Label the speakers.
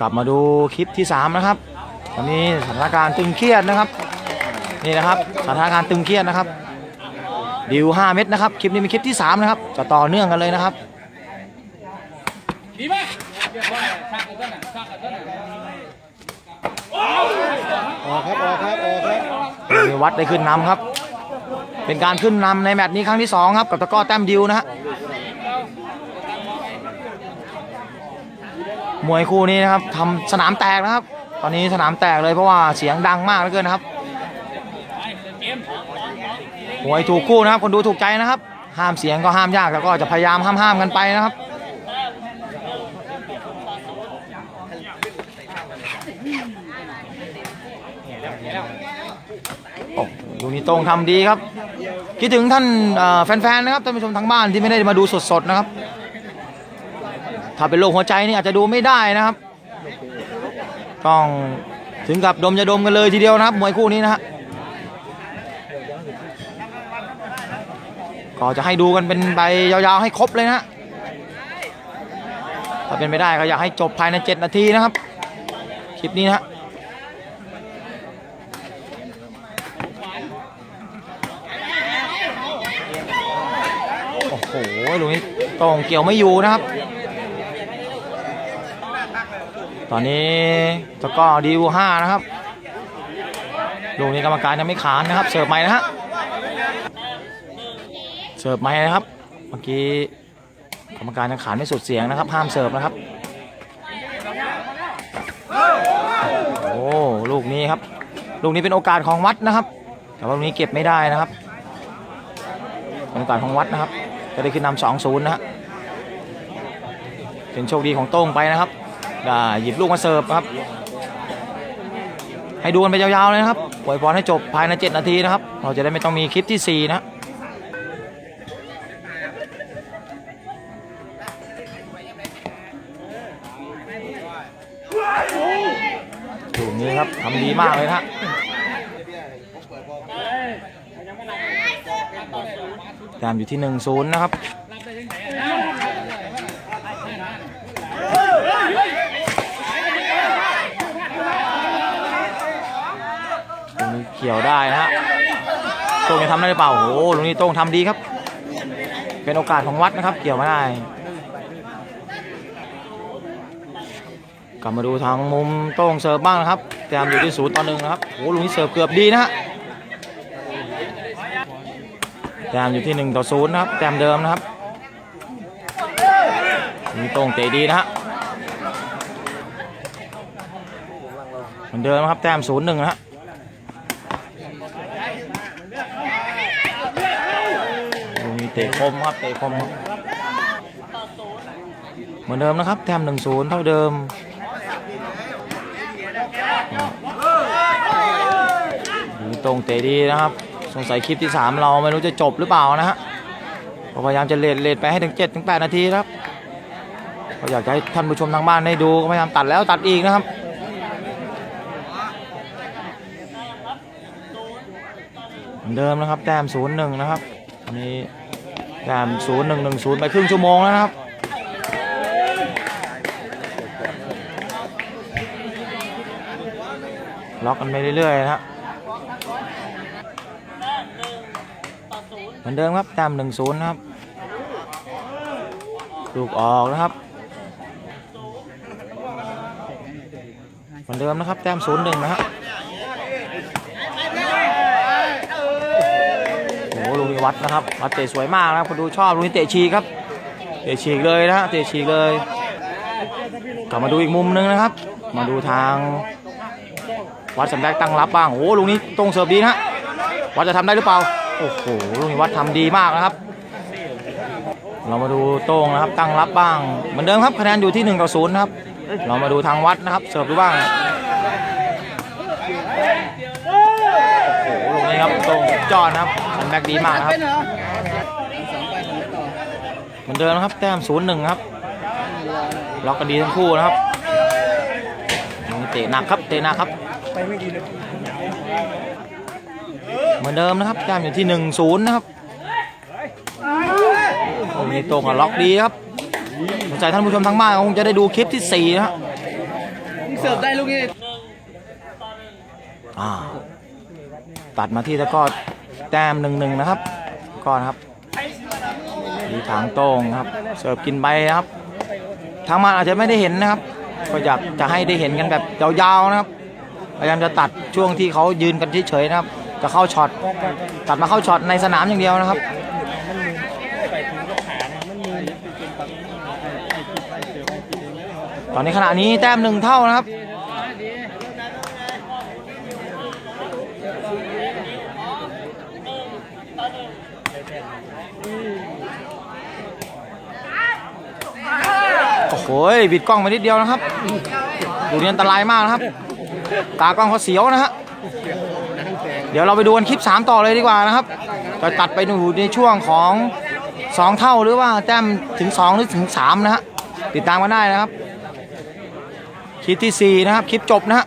Speaker 1: กลับมาดูคลิปที่ 3 นะครับ ตอนนี้สถานการณ์ตึงเครียดนะครับ นี่นะครับสถานการณ์ตึงเครียดนะครับ ดิว 5 เม็ดนะครับ คลิปนี้เป็นคลิปที่ 3 นะครับ จะต่อเนื่องกันเลยนะครับ
Speaker 2: ดีไหมเรียบร้อยชักกันต้นน่ะชักกันต้นน่ะ
Speaker 3: ออกครับออกครับออกครับ
Speaker 1: มีวัดได้ขึ้นนำครับ เป็นการขึ้นนำในแมตช์นี้ครั้งที่ 2 ครับ กับตะกร้อแต้มดิวนะฮะ มวยคู่นี้นะครับทำสนามแตกนะครับ ตอนนี้สนามแตกเลยเพราะว่าเสียงดังมากเหลือเกินนะครับ
Speaker 2: ม
Speaker 1: วยถูกคู่นะครับ คนดูถูกใจนะครับ ห้ามเสียงก็ห้ามยากแล้วก็จะพยายามห้ามห้ามกันไปนะครับโอ้ลูนี้ตรงทำดีครับ คิดถึงท่านแฟนๆนะครับท่านผู้ชมทางบ้านที่ไม่ได้มาดูสดๆนะครับ ถ้าเป็นโรคหัวใจนี่อาจจะดูไม่ได้นะครับ ต้องถึงกับดมจะดมกันเลยทีเดียวนะครับ มวยคู่นี้นะฮะก็จะให้ดูกันเป็นใบยาวๆให้ครบเลยนะฮะถ้าเป็นไม่ได้ก็อยากให้จบภายใน 7 นาทีนะครับ คลิปนี้นะฮะโอ้โหลูกนี้ตรงเกี่ยวไม่อยู่นะครับ ตอนนี้ตะกร้อดีวูห้านะครับลูกนี้กรรมการยังไม่ขานนะครับ เสิร์ฟใหม่นะฮะเสิร์ฟใหม่นะครับ เมื่อกี้กรรมการยังขานไม่สุดเสียงนะครับ ห้ามเสิร์ฟนะครับโอ้ลูกนี้ครับลูกนี้เป็นโอกาสของวัดนะครับ แต่ว่าลูกนี้เก็บไม่ได้นะครับเป็นโอกาสของวัดนะครับจะได้ขึ้นนำสองศูนย์นะฮะเป็นโชคดีของโต้งไปนะครับ ได้หยิบลูกมาเสิร์ฟครับ ให้ดูกันไปยาวๆเลยนะครับปล่อยพรให้จบภายใน 7 นาทีนะครับ เราจะได้ไม่ต้องมีคลิปที่ 4 นะถูกนี้ครับทำดีมากเลยนะฮะแต้มอยู่ที่1-0นะครับ ตรงนี้เกี่ยวได้นะฮะโต้งจะทำได้หรือเปล่าโอ้โหตรงนี้โต้งทำดีครับ เป็นโอกาสของวัดนะครับ เกี่ยวไม่ได้กลับมาดูทางมุมโต้งเสิร์ฟบ้างนะครับแต้มอยู่ที่ศูนย์ต่อหนึ่งนะครับโอ้โหลูกนี้เสิร์ฟเกือบดีนะฮะแต้มอยู่ที่หนึ่งต่อศูนย์นะครับแต้มเดิมนะครับมีโต้งเตะดีนะฮะเหมือนเดิมนะครับแต้มศูนย์หนึ่งนะฮะลูกนี้ เตะคมครับเตะคมครับเหมือนเดิมนะครับ แต้มหนึ่งศูนย์เท่าเดิมตรงเตะดีนะครับ สงสัยคลิปที่ 3 เราไม่รู้จะจบหรือเปล่านะฮะพยายามจะเลดเลดไปให้ถึง7ถึง8นาทีครับก็อยากจะให้ท่านผู้ชมทางบ้านได้ดูก็พยายามตัดแล้วตัดอีกนะครับเหมือนเดิมนะครับแต้ม0 1นะครับนี่ อันนี้แต้ม0 1 1 0ไปครึ่งชั่วโมงแล้วนะครับล็อกกันไปเรื่อยๆนะฮะเหมือนเดิมครับต้มหนึ่งศูนย์นะครับลูกออกนะครับเหมือนเดิมนะครับแต้มศูนย์หนึ่งนะฮะโอ้โหลูกนี้ วัดนะครับวัดเตะสวยมากนะครับคนดูชอบลูกนี้เตะฉีกครับ เตะฉีกเลยนะฮะเตะฉีกเลยกลับมาดูอีกมุมหนึงนะครับ มาดูทางวัดสำแดกตั้งรับบ้างโอ้ลูกนี้ตรงเสิร์ฟดีนะวัดจะทำได้หรือเปล่าโอ้โหลูกนี้วัดทำดีมากนะครับ เรามาดูโต้งนะครับตั้งรับบ้างเหมือนเดิมครับคะแนนอยู่ที่1ต่อ0นะครับ เรามาดูทางวัดนะครับเสิร์ฟดูบ้าง โอ้โห ลูกนี้ ครับโต้งจอดนะครับสำแดกดีมากนะครับเหมือนเดิมนะครับ แต้ม0 1ครับล็อกกันดีทั้งคู่นะครับเตะหนักครับเตะหนักครับเหมือนเดิมนะครับแต้มอยู่ที่1นศูนย์นะครับโอ้มีตรงกับล็อกดีครับสนใจท่านผู้ชมทางบ้านคงจะได้ดูคลิปที่4นะครับ
Speaker 2: เสิร์ฟได้ลูกนี้
Speaker 1: อ่า ตัดมาที่ตะก้อแต้มหนึ่งหนึ่งนะครับก้อนครับทีทางโต้งครับ เสิร์ฟกินใบนะครับ ทางมาอาจจะไม่ได้เห็นนะครับ ก็อยากจะให้ได้เห็นกันแบบยาวๆนะครับ พยายามจะตัดช่วงที่เขายืนกันเฉยๆนะครับ จะเข้าช็อต ตัดมาเข้าช็อตในสนามอย่างเดียวนะครับตอนนี้ขณะนี้แต้มหนึ่งเท่านะครับ โอ้โหบิดกล้องไปนิดเดียวนะครับดูนี่อันตรายมากนะครับ ตากล้องเขาเสียวนะฮะเดี๋ยวเราไปดูกันคลิป 3 ต่อเลยดีกว่านะครับจะตัดไปดูในช่วงของ 2 เท่าหรือว่าแต้มถึง 2 หรือถึง 3 นะฮะติดตามกันได้นะครับ คลิปที่ 4 นะครับ คลิปจบนะฮะ